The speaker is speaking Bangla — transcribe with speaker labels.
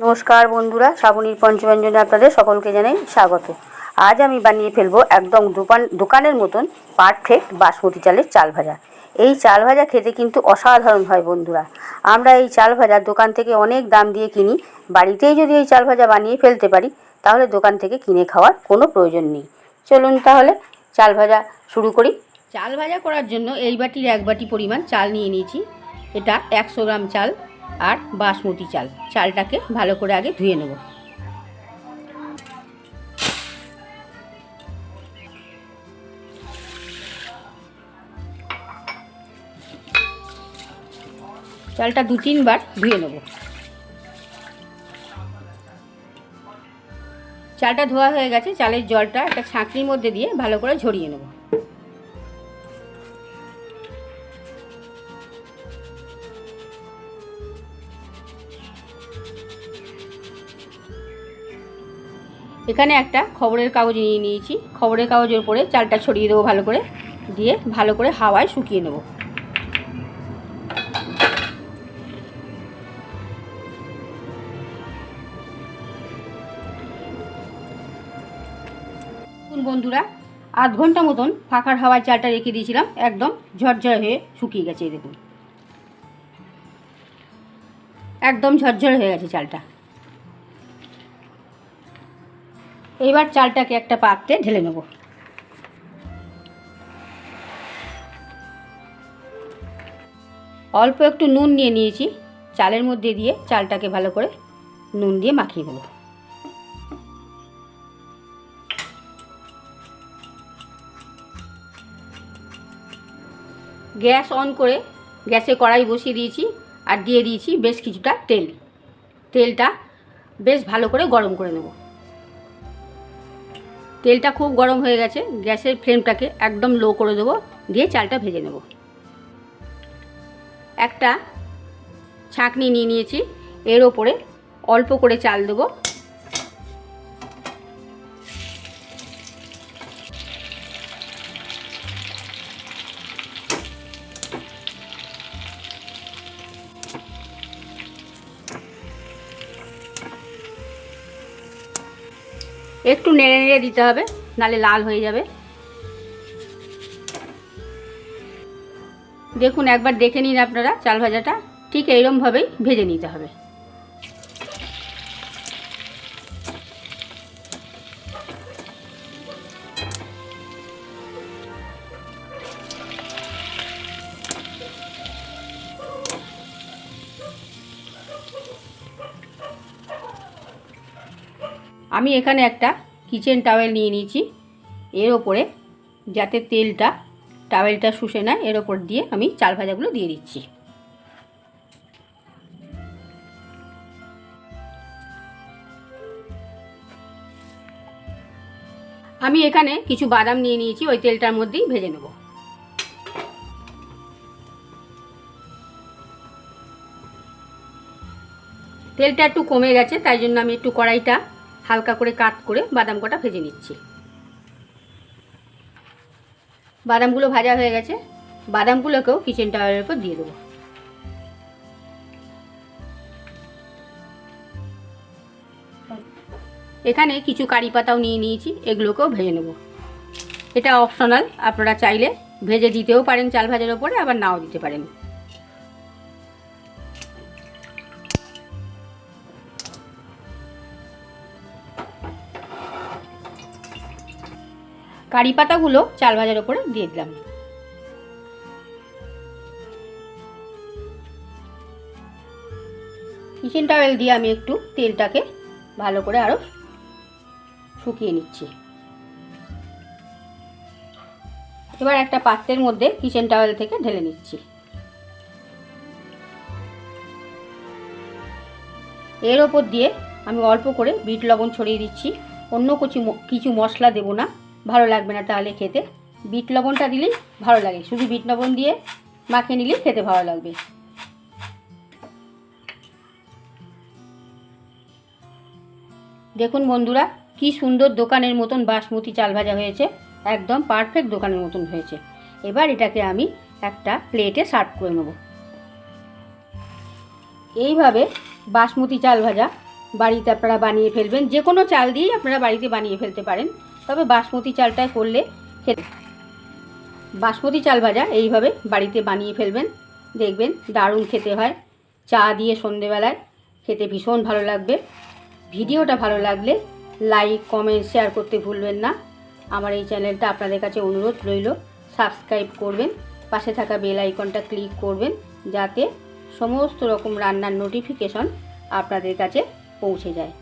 Speaker 1: নমস্কার বন্ধুরা, শ্রাবণীর পঞ্চব্যঞ্জনে আপনাদের সকলকে জানাই স্বাগত। আজ আমি বানিয়ে ফেলব একদম দোকান, দোকানের মতন পারফেক্ট বাসমতি চালের চাল ভাজা। এই চাল ভাজা খেতে কিন্তু অসাধারণ হয় বন্ধুরা। আমরা এই চাল ভাজা দোকান থেকে অনেক দাম দিয়ে কিনি, বাড়িতেই যদি এই চাল ভাজা বানিয়ে ফেলতে পারি, তাহলে দোকান থেকে কিনে খাওয়ার কোনো প্রয়োজন নেই। চলুন তাহলে চাল ভাজা শুরু করি। চাল ভাজা করার জন্য এই বাটির এক বাটি পরিমাণ চাল নিয়ে নিয়েছি। এটা একশো গ্রাম চাল। আর বাসমতি চাল। চালটাকে ভালো করে আগে ধুয়ে নেব। চালটা দু তিনবার ধুয়ে নেব। চালটা ধোয়া হয়ে গেছে, চালের জলটা একটা ছাঁকনির মধ্যে দিয়ে ভালো করে ঝরিয়ে নেব। এখানে একটা খবরের কাগজ নিয়ে নিয়েছি। খবরের কাগজের উপরে চালটা ছড়িয়ে দেবো ভালো করে। দিয়ে ভালো করে হাওয়ায় শুকিয়ে নেব। বন্ধুরা, আধ ঘণ্টা মতন ফাঁকার হাওয়ায় চালটা রেখে দিয়েছিলাম। একদম ঝরঝরে হয়ে শুকিয়ে গেছে দেখুন। একদম ঝরঝরে হয়ে গেছে চালটা। এবার চালটাকে একটা পাত্রে ঢেলে নেব। অল্প একটু নুন নিয়ে নিয়েছি, চালের মধ্যে দিয়ে চালটাকে ভালো করে নুন দিয়ে মাখিয়ে দেবো গ্যাস অন করে গ্যাসে কড়াই বসিয়ে দিয়েছি আর দিয়ে দিয়েছি বেশ কিছুটা তেল। তেলটা বেশ ভালো করে গরম করে নেব। তেলটা খুব গরম হয়ে গেছে, গ্যাসের ফ্লেমটাকে একদম লো করে দেবো, দিয়ে চালটা ভেজে নেব। একটা ছাঁকনি নিয়ে নিয়েছি, এর ওপরে অল্প করে চাল দেবো। একটু নেড়ে নেড়ে দিতে হবে, নালে লাল হয়ে যাবে। দেখুন, একবার দেখে নিন আপনারা চাল ভাজাটা। ঠিক এইরমভাবেই ভেজে নিতে হবে। আমি এখানে একটা কিচেন টাওয়েল নিয়ে নিয়েছি। এর ওপরে যাতে তেলটা টাওয়েলটা শুষে নেয়, এর ওপর দিয়ে আমি চাল ভাজাগুলো দিয়ে দিচ্ছি। আমি এখানে কিছু বাদাম নিয়ে নিয়েছি, ওই তেলটার মধ্যেই ভেজে নেব। তেলটা একটু কমে গেছে, তাই জন্য আমি একটু কড়াইটা হালকা করে কাট করে বাদাম কটা ভেজে নিচ্ছি। বাদামগুলো ভাজা হয়ে গেছে। বাদামগুলোকেও কিচেন টাওয়ারের উপর দিয়ে দেবো। এখানে কিছু কারি পাতাও নিয়ে নিয়েছি, এগুলোকেও ভেজে নেব। এটা অপশনাল আপনারা চাইলে ভেজে দিতেও পারেন, চাল ভাজার ওপরে আবার নাও দিতে পারেন। কারি পাতাগুলো চাল ভাজার ওপরে দিয়ে দিলাম। কিচেন টাওয়েল দিয়ে আমি একটু তেলটাকে ভালো করে আরও শুকিয়ে নিচ্ছি। এবার একটা পাত্রের মধ্যে কিচেন টাওয়েল থেকে ঢেলে নিচ্ছি। এর ওপর দিয়ে আমি অল্প করে বিট লবণ ছড়িয়ে দিচ্ছি। অন্য কিছু কিছু মশলা দেবো না। ভালো লাগবে না তাহলে খেতে। বিট লবণটা দিলেই ভালো লাগে। শুধু বিট লবণ দিয়ে মাখিয়ে নিলেই খেতে ভালো লাগবে। দেখুন বন্ধুরা, কি সুন্দর দোকানের মতন বাসমতি চাল ভাজা হয়েছে। একদম পারফেক্ট দোকানের মতন হয়েছে। এবার এটাকে আমি একটা প্লেটে সার্ভ করে নেব। এইভাবে বাসমতি চাল ভাজা বাড়িতে আপনারা বানিয়ে ফেলবেন। যে কোনো চাল দিয়েই আপনারা বাড়িতে বানিয়ে ফেলতে পারেন। তবে বাসমতি চালটায় করলে খেতে বাসমতি চাল ভাজা এইভাবে বাড়িতে বানিয়ে ফেলবেন। দেখবেন দারুণ খেতে হয়। চা দিয়ে সন্ধেবেলায় খেতে ভীষণ ভালো লাগবে। ভিডিওটা ভালো লাগলে লাইক, কমেন্ট, শেয়ার করতে ভুলবেন না। আমার এই চ্যানেলটা আপনাদের কাছে অনুরোধ রইল, সাবস্ক্রাইব করবেন, পাশে থাকা বেল আইকনটা ক্লিক করবেন, যাতে সমস্ত রকম রান্নার নোটিফিকেশন আপনাদের কাছে পৌঁছে যায়।